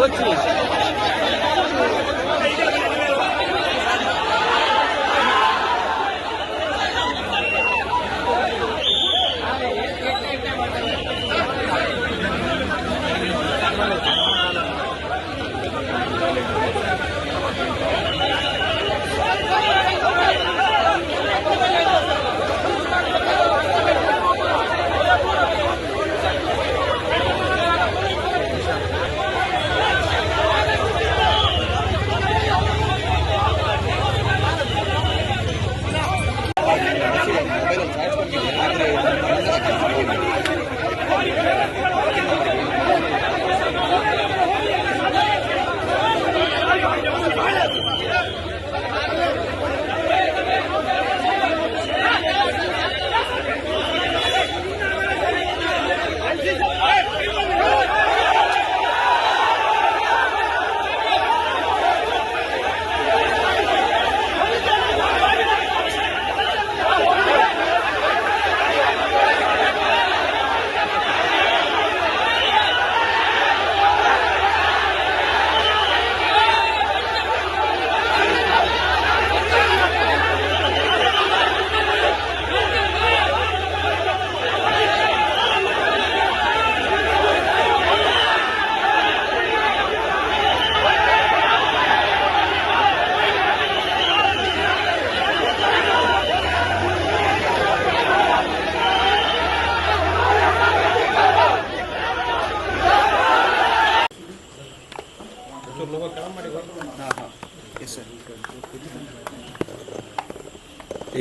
পঁচিশ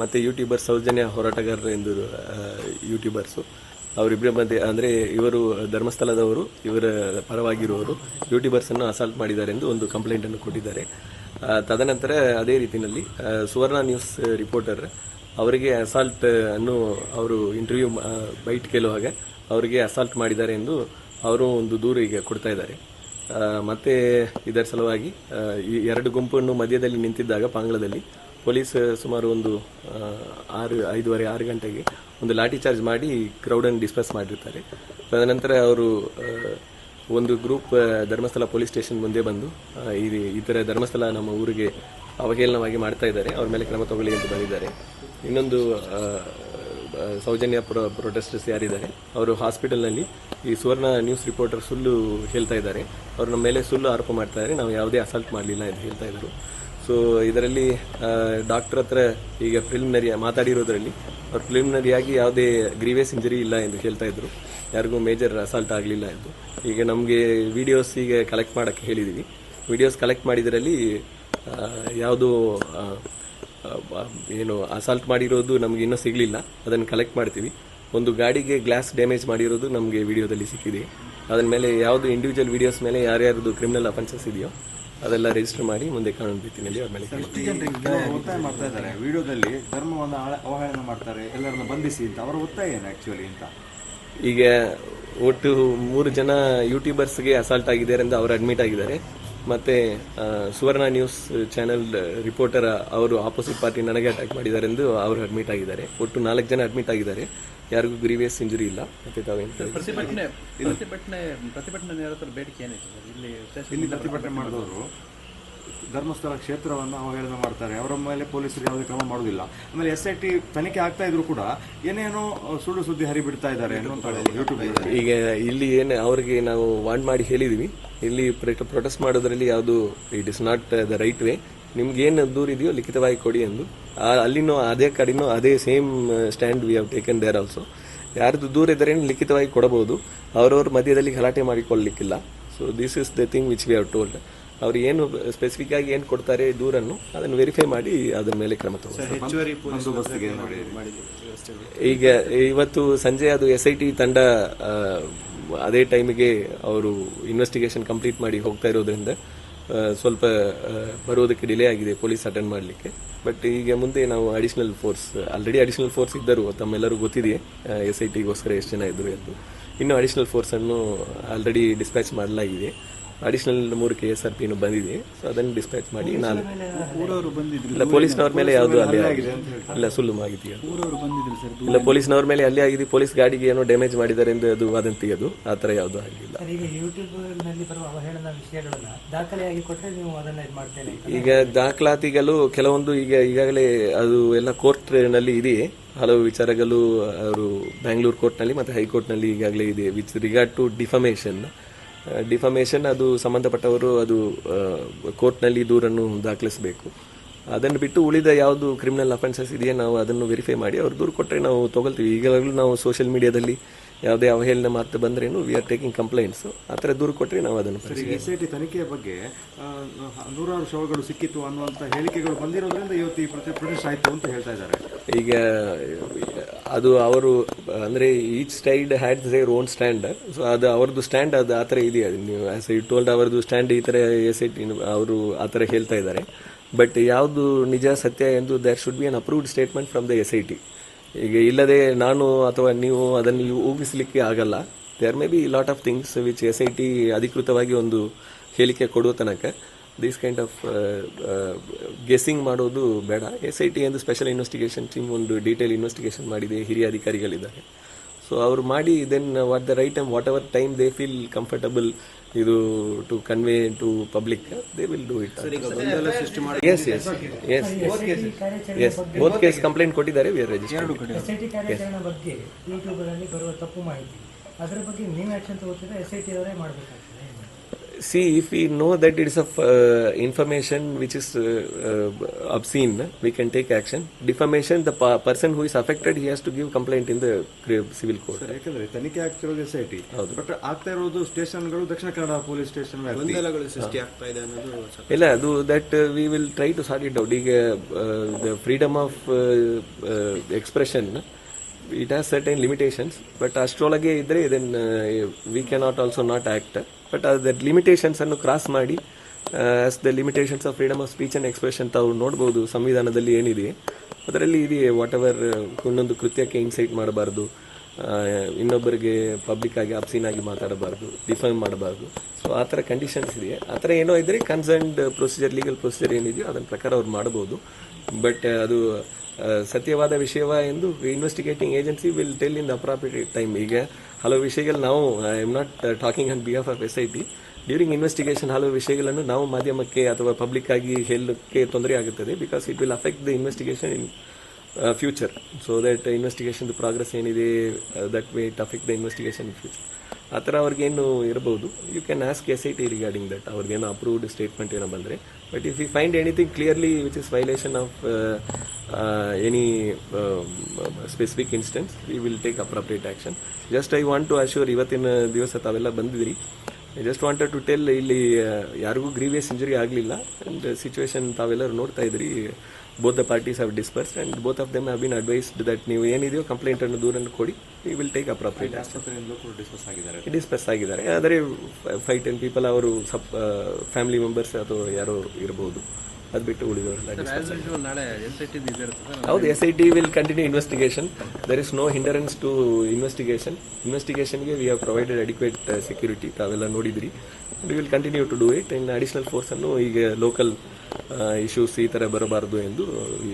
ಮತ್ತೆ ಯೂಟ್ಯೂಬರ್ ಸೌಜನ್ಯ ಹೋರಾಟಗಾರರು ಎಂದು ಯೂಟ್ಯೂಬರ್ಸು ಅವರಿಬ್ಬರ ಮಧ್ಯೆ, ಅಂದರೆ ಇವರು ಧರ್ಮಸ್ಥಳದವರು, ಇವರ ಪರವಾಗಿರುವವರು ಯೂಟ್ಯೂಬರ್ಸ್ ಅನ್ನು ಅಸಾಲ್ಟ್ ಮಾಡಿದ್ದಾರೆ ಎಂದು ಒಂದು ಕಂಪ್ಲೇಂಟನ್ನು ಕೊಟ್ಟಿದ್ದಾರೆ. ತದನಂತರ ಅದೇ ರೀತಿಯಲ್ಲಿ ಸುವರ್ಣ ನ್ಯೂಸ್ ರಿಪೋರ್ಟರ್ ಅವರಿಗೆ ಅಸಾಲ್ಟ್ ಅನ್ನು ಅವರು ಇಂಟರ್ವ್ಯೂ ಬೈಟ್ ಕೇಳುವಾಗ ಅವರಿಗೆ ಅಸಾಲ್ಟ್ ಮಾಡಿದ್ದಾರೆ ಎಂದು ಅವರು ಒಂದು ದೂರು ಈಗ ಕೊಡ್ತಾ ಇದ್ದಾರೆ. ಮತ್ತೆ ಇದರ ಸಲುವಾಗಿ ಈ ಎರಡು ಗುಂಪನ್ನು ಮಧ್ಯದಲ್ಲಿ ನಿಂತಿದ್ದಾಗ, ಪಾಂಗ್ಳದಲ್ಲಿ ಪೊಲೀಸ್ ಸುಮಾರು ಒಂದು ಆರು, ಐದುವರೆ, ಆರು ಗಂಟೆಗೆ ಒಂದು ಲಾಠಿ ಚಾರ್ಜ್ ಮಾಡಿ ಕ್ರೌಡನ್ನು ಡಿಸ್ಪರ್ಸ್ ಮಾಡಿರ್ತಾರೆ. ತದನಂತರ ಅವರು ಒಂದು ಗ್ರೂಪ್ ಧರ್ಮಸ್ಥಳ ಪೊಲೀಸ್ ಸ್ಟೇಷನ್ ಮುಂದೆ ಬಂದು ಈ ಈ ಧರ್ಮಸ್ಥಳ ನಮ್ಮ ಊರಿಗೆ ಅವಹೇಳನವಾಗಿ ಮಾಡ್ತಾ ಇದ್ದಾರೆ. ಅವ್ರ ಮೇಲೆ ಕ್ರಮ ತಗೊಳ್ಳಿ ಅಂತ ಬಂದಿದ್ದಾರೆ. ಇನ್ನೊಂದು ಸೌಜನ್ಯ ಪ್ರೊ ಪ್ರೊಟೆಸ್ಟರ್ಸ್ ಯಾರಿದ್ದಾರೆ, ಅವರು ಹಾಸ್ಪಿಟಲ್ನಲ್ಲಿ ಈ ಸುವರ್ಣ ನ್ಯೂಸ್ ರಿಪೋರ್ಟರ್ ಸುಳ್ಳು ಹೇಳ್ತಾ ಇದ್ದಾರೆ. ಅವರು ನಮ್ಮ ಮೇಲೆ ಸುಳ್ಳು ಆರೋಪ ಮಾಡ್ತಾ ಇದ್ದಾರೆ. ನಾವು ಯಾವುದೇ ಅಸಾಲ್ಟ್ ಮಾಡಲಿಲ್ಲ ಅಂತ ಹೇಳ್ತಾ ಇದ್ರು. ಸೊ ಇದರಲ್ಲಿ ಡಾಕ್ಟರ್ ಹತ್ರ ಈಗ ಪ್ರಿಲಿಮಿನರಿ ಮಾತಾಡಿರೋದ್ರಲ್ಲಿ, ಅವ್ರು ಪ್ರಿಲಿಮಿನರಿಯಾಗಿ ಯಾವುದೇ ಗ್ರೀವಿಯಸ್ ಇಂಜರಿ ಇಲ್ಲ ಎಂದು ಹೇಳ್ತಾ ಇದ್ರು. ಯಾರಿಗೂ ಮೇಜರ್ ಅಸಾಲ್ಟ್ ಆಗಲಿಲ್ಲ ಎಂದು. ಈಗ ನಮಗೆ ವಿಡಿಯೋಸ್ ಈಗ ಕಲೆಕ್ಟ್ ಮಾಡೋಕ್ಕೆ ಹೇಳಿದ್ದೀವಿ ವಿಡಿಯೋಸ್ ಕಲೆಕ್ಟ್ ಮಾಡಿದ್ರಲ್ಲಿ ಯಾವುದು ಏನು ಅಸಾಲ್ಟ್ ಮಾಡಿರೋದು ನಮಗೆ ಇನ್ನೂ ಸಿಗಲಿಲ್ಲ. ಅದನ್ನು ಕಲೆಕ್ಟ್ ಮಾಡ್ತೀವಿ. ಒಂದು ಗಾಡಿಗೆ ಗ್ಲಾಸ್ ಡ್ಯಾಮೇಜ್ ಮಾಡಿರೋದು ನಮಗೆ ವಿಡಿಯೋದಲ್ಲಿ ಸಿಕ್ಕಿದೆ. ಅದನ್ನ ಮೇಲೆ ಯಾವುದು ಇಂಡಿವಿಜುವಲ್ ವಿಡಿಯೋಸ್ ಮೇಲೆ ಯಾರ್ಯಾರ್ದು ಕ್ರಿಮಿನಲ್ ಅಫೆನ್ಸಸ್ ಇದೆಯೋ ಅದೆಲ್ಲ ರಿಜಿಸ್ಟರ್ ಮಾಡಿ ಮುಂದೆ ಕಾನೂನು ರೀತಿಯಲ್ಲಿ ಅವ್ರ ಮೇಲೆ ಕ್ರಮ ಕೆಲವರು ಒತ್ತಾಯ ಮಾಡ್ತಾ ಇದ್ದಾರೆ. ವಿಡಿಯೋದಲ್ಲಿ ಧರ್ಮವನ್ನು ಅವಹೇಳನ ಮಾಡ್ತಾರೆ ಎಲ್ಲರನ್ನ ಬಂಧಿಸಿ ಅಂತ. ಅವರ ಒತ್ತಾಯ ಏನು ಆಕ್ಚುಲಿ ಅಂತ? ಈಗ ಒಟ್ಟು ಮೂರು ಜನ ಯೂಟ್ಯೂಬರ್ಸ್ಗೆ ಅಸಾಲ್ಟ್ ಆಗಿದ್ದಾರೆ ಅಂತ ಅವರು ಅಡ್ಮಿಟ್ ಆಗಿದ್ದಾರೆ. ಮತ್ತೆ ಸುವರ್ಣ ನ್ಯೂಸ್ ಚಾನೆಲ್ ರಿಪೋರ್ಟರ್ ಅವರು ಆಪೋಸಿಟ್ ಪಾರ್ಟಿ ನನಗೆ ಅಟ್ಯಾಕ್ ಮಾಡಿದ್ದಾರೆ ಎಂದು ಅವರು ಅಡ್ಮಿಟ್ ಆಗಿದ್ದಾರೆ. ಒಟ್ಟು ನಾಲ್ಕು ಜನ ಅಡ್ಮಿಟ್ ಆಗಿದ್ದಾರೆ. ಯಾರಿಗೂ ಗ್ರೀವಿಯಸ್ ಇಂಜುರಿ ಇಲ್ಲ. ಮತ್ತೆ ತಾವೇನು ಪ್ರತಿಭಟನೆ ಪ್ರತಿಭಟನೆ ಪ್ರತಿಭಟನೆ ನಿರತರ ಬೇಡಿಕೆ ಏನಿದೆ ಸರ್? ಇಲ್ಲಿ ಸ್ಟೇಷನ್ ಇಲ್ಲಿ ಪ್ರತಿಭಟನೆ ಮಾಡಿದವರು ಧರ್ಮಸ್ಥಳ ಕ್ಷೇತ್ರವನ್ನು ಅವಹೇಳನ ಮಾಡ್ತಾರೆ. ಅವರ ಮೇಲೆ ಪೊಲೀಸರು ಯಾವುದೇ ಕ್ರಮ ಮಾಡೋದಿಲ್ಲ ಆಮೇಲೆ ಎಸ್ ಐ ಟಿ ತನಿಖೆ ಆಗ್ತಾ ಇದ್ರು ಕೂಡ ಏನೇನೋ ಸುಳ್ಳು ಸುದ್ದಿ ಹರಿಬಿಡ್ತಾ ಇದ್ದಾರೆ ಯೂಟ್ಯೂಬ್ ಈಗ ಇಲ್ಲಿ ಏನು ಅವರಿಗೆ ನಾವು ವಾಂಡ್ ಮಾಡಿ ಹೇಳಿದೀವಿ. ಇಲ್ಲಿ ಪ್ರೊಟೆಸ್ಟ್ ಮಾಡೋದ್ರಲ್ಲಿ ಯಾವುದು it is not the right way ನಿಮ್ಗೆ ಏನು ದೂರ ಇದೆಯೋ ಲಿಖಿತವಾಗಿ ಕೊಡಿ ಎಂದು. ಆ- ಅಲ್ಲಿನೂ ಅದೇ ಕಡೆನೂ ಅದೇ same stand we have taken there also ಯಾರದು ದೂರ ಇದ್ದರೆ ಲಿಖಿತವಾಗಿ ಕೊಡಬಹುದು? ಅವರವ್ರ ಮಧ್ಯದಲ್ಲಿ ಗಲಾಟೆ ಮಾಡಿಕೊಳ್ಳಲಿಕ್ಕಿಲ್ಲ so this is the thing which we have told ಅವ್ರು ಏನು ಸ್ಪೆಸಿಫಿಕ್ ಆಗಿ ಏನು ಕೊಡ್ತಾರೆ ದೂರನ್ನು ಅದನ್ನು ವೆರಿಫೈ ಮಾಡಿ ಅದ್ರ ಮೇಲೆ ಕ್ರಮ ವ್ಯವಸ್ಥೆಗಳು ಈಗ ಇವತ್ತು ಸಂಜೆ ಅದು ಎಸ್ ಐ ಟಿ ತಂಡ ಅದೇ ಟೈಮಿಗೆ ಅವರು ಇನ್ವೆಸ್ಟಿಗೇಷನ್ ಕಂಪ್ಲೀಟ್ ಮಾಡಿ ಹೋಗ್ತಾ ಇರೋದ್ರಿಂದ ಸ್ವಲ್ಪ ಬರುವುದಕ್ಕೆ ಡಿಲೇ ಆಗಿದೆ ಪೊಲೀಸ್ ಅಟೆಂಡ್ ಮಾಡಲಿಕ್ಕೆ. ಬಟ್ ಈಗ ಮುಂದೆ ನಾವು additional force already additional force ಇದ್ದರು ತಮ್ಮೆಲ್ಲರೂ ಗೊತ್ತಿದೆಯೇ ಎಸ್ ಐ ಟಿಗೋಸ್ಕರ ಎಷ್ಟು ಜನ ಇದ್ದರು ಎಂದು. ಇನ್ನು ಅಡಿಷನಲ್ ಫೋರ್ಸ್ ಅನ್ನು ಆಲ್ರೆಡಿ ಡಿಸ್ಪ್ಯಾಚ್ ಮಾಡಲಾಗಿದೆ. ಅಡಿಷನಲ್ ಮೂರು ಕೆ ಎಸ್ ಆರ್ ಪಿನು ಬಂದಿದೆ. ಸೊ ಅದನ್ನು ಡಿಸ್ಪ್ಯಾಚ್ ಮಾಡಿ ನಾನು ಊರವರು ಬಂದಿದ್ರು ಇಲ್ಲ ಪೊಲೀಸ್ನವ್ರ ಮೇಲೆ ಯಾವುದು ಅಲ್ಲಿ ಆಗಿದೆ. ಇಲ್ಲ ಸುಳ್ಳು ಮಾಹಿತಿ ಅದು. ಊರವರು ಬಂದಿದ್ರು ಸರ್ ಇಲ್ಲ ಪೊಲೀಸ್ನವ್ರ ಮೇಲೆ ಅಲ್ಲಿ ಆಗಿದೆ. ಪೊಲೀಸ್ ಗಾಡಿಗೆ ಏನೋ ಡ್ಯಾಮೇಜ್ ಮಾಡಿದ್ದಾರೆ ಎಂದು ಅದು ಅದನ್ನು ಅದು. ಆ ಥರ ಯಾವುದು ಆಗಿಲ್ಲ. ಈಗ ಯೂಟ್ಯೂಬ್ನಲ್ಲಿ ಬರುವ ಅವಹೇಳನ ವಿಷಯಗಳನ್ನ ದಾಖಲೆಯಾಗಿ ಕೊಟ್ಟರೆ ನೀವು ಅದನ್ನ ಇದು ಮಾಡ್ತೇನೆ ಈಗ ದಾಖಲಾತಿಗಳು ಕೆಲವೊಂದು ಈಗ ಈಗಾಗಲೇ ಅದು ಎಲ್ಲ ಕೋರ್ಟ್ನಲ್ಲಿ ಇದೆಯೇ ಹಲವು ವಿಚಾರಗಳು ಅವರು ಬ್ಯಾಂಗ್ಳೂರ್ ಕೋರ್ಟ್ನಲ್ಲಿ ಮತ್ತು ಹೈಕೋರ್ಟ್ನಲ್ಲಿ ಈಗಾಗಲೇ ಇದೆ. With regard to defamation defamation, ಅದು ಸಂಬಂಧಪಟ್ಟವರು ಅದು ಕೋರ್ಟ್ನಲ್ಲಿ ದೂರನ್ನು ದಾಖಲಿಸಬೇಕು. ಅದನ್ನು ಬಿಟ್ಟು ಉಳಿದ ಯಾವುದು ಕ್ರಿಮಿನಲ್ ಅಫೆನ್ಸಸ್ ಇದೆಯಾ ನಾವು ಅದನ್ನು ವೆರಿಫೈ ಮಾಡಿ ಅವ್ರು ದೂರು ಕೊಟ್ಟರೆ ನಾವು ತಗೊಳ್ತೀವಿ. ಈಗಾಗಲೂ ನಾವು ಸೋಷಿಯಲ್ ಮೀಡಿಯಾದಲ್ಲಿ ಯಾವುದೇ ಅವಹೇಳನ ಮಾತು ಬಂದ್ರೇನು ವಿ ಆರ್ ಟೇಕಿಂಗ್ ಕಂಪ್ಲೇಂಟ್ಸು ಆ ಥರ ದೂರು ಕೊಟ್ಟರೆ ನಾವು ಅದನ್ನು ಪರಿಶೀಲಿಸ್ತೀವಿ. ಎಸ್ ಐ ಟಿ ತನಿಖೆಯ ಬಗ್ಗೆ ಆ, ನೂರಾರು ಶವಗಳು ಸಿಕ್ಕಿತ್ತು ಅನ್ನುವಂಥ ಹೇಳಿಕೆಗಳು ಬಂದಿರೋದ್ರಿಂದ ಇವತ್ತು ಈ ಪ್ರತಿ ಪ್ರೊಡ್ಯೂಸ್ ಆಯಿತು ಅಂತ ಹೇಳ್ತಾ ಇದ್ದಾರೆ. ಈಗ ಅದು ಅವರು ಅಂದರೆ each side had there own stand so ಅದು ಅವ್ರದ್ದು ಸ್ಟ್ಯಾಂಡ್ ಅದು ಆ ಥರ ಇದೆಯಾ? ನೀವು ಆಸ್ ಯು ಟೋಲ್ಡ್ ಅವರದ್ದು ಸ್ಟ್ಯಾಂಡ್ ಈ ಥರ ಎಸ್ ಐ ಟಿ ಅವರು ಆ ಥರ ಹೇಳ್ತಾ ಇದ್ದಾರೆ. ಬಟ್ ಯಾವುದು ನಿಜ ಸತ್ಯ ಎಂದು there should be an approved statement from the S I T ಈಗ ಇಲ್ಲದೆ ನಾನು ಅಥವಾ ನೀವು ಅದನ್ನು ಊಹಿಸಲಿಕ್ಕೆ ಆಗಲ್ಲ. There may be lot of things which S I T ಅಧಿಕೃತವಾಗಿ ಒಂದು ಹೇಳಿಕೆ ಕೊಡುವ ತನಕ ದಿಸ್ ಕೈಂಡ್ ಆಫ್ ಗೆಸ್ಸಿಂಗ್ ಮಾಡೋದು ಬೇಡ. ಎಸ್ ಐ ಟಿ ಎಂದು ಸ್ಪೆಷಲ್ ಇನ್ವೆಸ್ಟಿಗೇಷನ್ ಟೀಮ್ ಒಂದು ಡೀಟೇಲ್ ಇನ್ವೆಸ್ಟಿಗೇಷನ್ ಮಾಡಿದೆ. ಹಿರಿಯ ಅಧಿಕಾರಿಗಳಿದ್ದಾರೆ. ಸೊ ಅವರು ಮಾಡಿ then what the right time what our time they feel comfortable ಇದು to convey to public they will do it S S S S both case complaint ಕೊಟ್ಟಿದ್ದಾರೆ we are registered S T ಕಾರ್ಯಾಚರಣೆ ಬಗ್ಗೆ YouTube ಅಲ್ಲಿ ಬರುವ ತಪ್ಪು ಮಾಹಿತಿ. ಅದರ ಬಗ್ಗೆ ನೀವು ಆಕ್ಷನ್ ತಗೋತಿದ್ರೆ ಎಸ್ ಐ ಟಿ ಅವರೇ ಮಾಡಬೇಕಾಗ್ತದೆ See, if we know that it is of uh, information which is uh, uh, obscene, we can take action. Defamation, the pa- person who is affected, he has to give complaint in the civil court. ಯಾಕಂದ್ರೆ ತನಿಖೆ ಆಗ್ತಿರೋದು S I T but ಆಗ್ತಾ ಇರೋದು ಸ್ಟೇಷನ್ಗಳು Dakshina Kannada police station ಗೊಂದಲಗಳು ಸೃಷ್ಟಿ ಆಗ್ತಾ ಇದೆ ಅನ್ನೋದು ಇಲ್ಲ ಅದು that we will try to sort it out ಈಗ the freedom of expression it has certain limitations but ಅಷ್ಟರೊಳಗೆ ಇದ್ರೆ then we cannot also not act but that limitations ಅನ್ನು ಕ್ರಾಸ್ ಮಾಡಿ as the limitations of freedom of speech and expression ತಾವು ನೋಡ್ಬೋದು, ಸಂವಿಧಾನದಲ್ಲಿ ಏನಿದೆ. ಅದರಲ್ಲಿ ಇದೆ ವಾಟ್ ಎವರ್ ಒಂದೊಂದು ಕೃತ್ಯಕ್ಕೆ ಇನ್ಸೈಟ್ ಮಾಡಬಾರ್ದು ಇನ್ನೊಬ್ಬರಿಗೆ ಪಬ್ಲಿಕ್ ಆಗಿ ಅಪ್ಸೀನ್ ಆಗಿ ಮಾತಾಡಬಾರ್ದು ಡಿಫೈನ್ ಮಾಡಬಾರ್ದು. ಸೊ ಆ ಥರ ಕಂಡೀಷನ್ಸ್ ಇದೆ. ಆ ಥರ ಏನೋ ಇದ್ದರೆ ಕನ್ಸರ್ನ್ಡ್ ಪ್ರೊಸೀಜರ್ ಲೀಗಲ್ ಪ್ರೊಸೀಜರ್ ಏನಿದೆಯೋ, ಅದನ್ನ ಪ್ರಕಾರ ಅವ್ರು ಮಾಡ್ಬೋದು. ಬಟ್ ಅದು ಸತ್ಯವಾದ ವಿಷಯವ ಎಂದು investigating agency will tell in appropriate time ಈಗ ಹಲವು ವಿಷಯಗಳು ನಾವು I am not talking on behalf of S I T during investigation ಹಲವು ವಿಷಯಗಳನ್ನು ನಾವು ಮಾಧ್ಯಮಕ್ಕೆ ಅಥವಾ ಪಬ್ಲಿಕ್ ಆಗಿ ಹೇಳಕ್ಕೆ ತೊಂದರೆ ಆಗುತ್ತದೆ because it will affect the investigation in future so that investigation progress ಏನಿದೆ that way it affect the investigation in future ಆ ಥರ ಅವ್ರಿಗೇನು ಇರಬಹುದು you can ask S I T regarding that ಅವ್ರಿಗೇನು ಅಪ್ರೂವ್ಡ್ ಸ್ಟೇಟ್ಮೆಂಟ್ ಏನೋ ಬಂದರೆ. But if you find anything clearly which is violation of any specific instance we will take appropriate action just I want to assure ಇವತ್ತಿನ ದಿವಸ ತಾವೆಲ್ಲ ಬಂದಿದ್ರಿ I just wanted to tell ಇಲ್ಲಿ ಯಾರಿಗೂ grievous injury ಆಗಲಿಲ್ಲ. And situation ತಾವೆಲ್ಲರೂ ನೋಡ್ತಾ ಇದ್ರಿ both the parties have disperse and both of them have been advised that ನೀವು ಏನಿದೆಯೋ ಕಂಪ್ಲೇಂಟ್ ಅನ್ನು ದೂರನ್ನು ಕೊಡಿ we will take appropriate discuss ಆಗಿದ್ದಾರೆ. ಡಿಸ್ಪರ್ಸ್ ಆಗಿದ್ದಾರೆ. ಆದರೆ ಫೈವ್ ಟೆನ್ ಪೀಪಲ್ ಅವರು ಸಪ್ ಫ್ಯಾಮಿಲಿ ಮೆಂಬರ್ಸ್ ಅಥವಾ ಯಾರೋ ಇರಬಹುದು ಅದು ಬಿಟ್ಟು ಉಳಿದವರೆಲ್ಲ ಹೌದು S I T will continue investigation there is no hinderance to investigation ಇನ್ವೆಸ್ಟಿಗೇಷನ್ಗೆ we have provided adequate security ತಾವೆಲ್ಲ ನೋಡಿದ್ರಿ. We will continue to do it in additional force ಅನ್ನು ಈಗ ಲೋಕಲ್ ಇಶ್ಯೂಸ್ ಈ ಥರ ಬರಬಾರದು ಎಂದು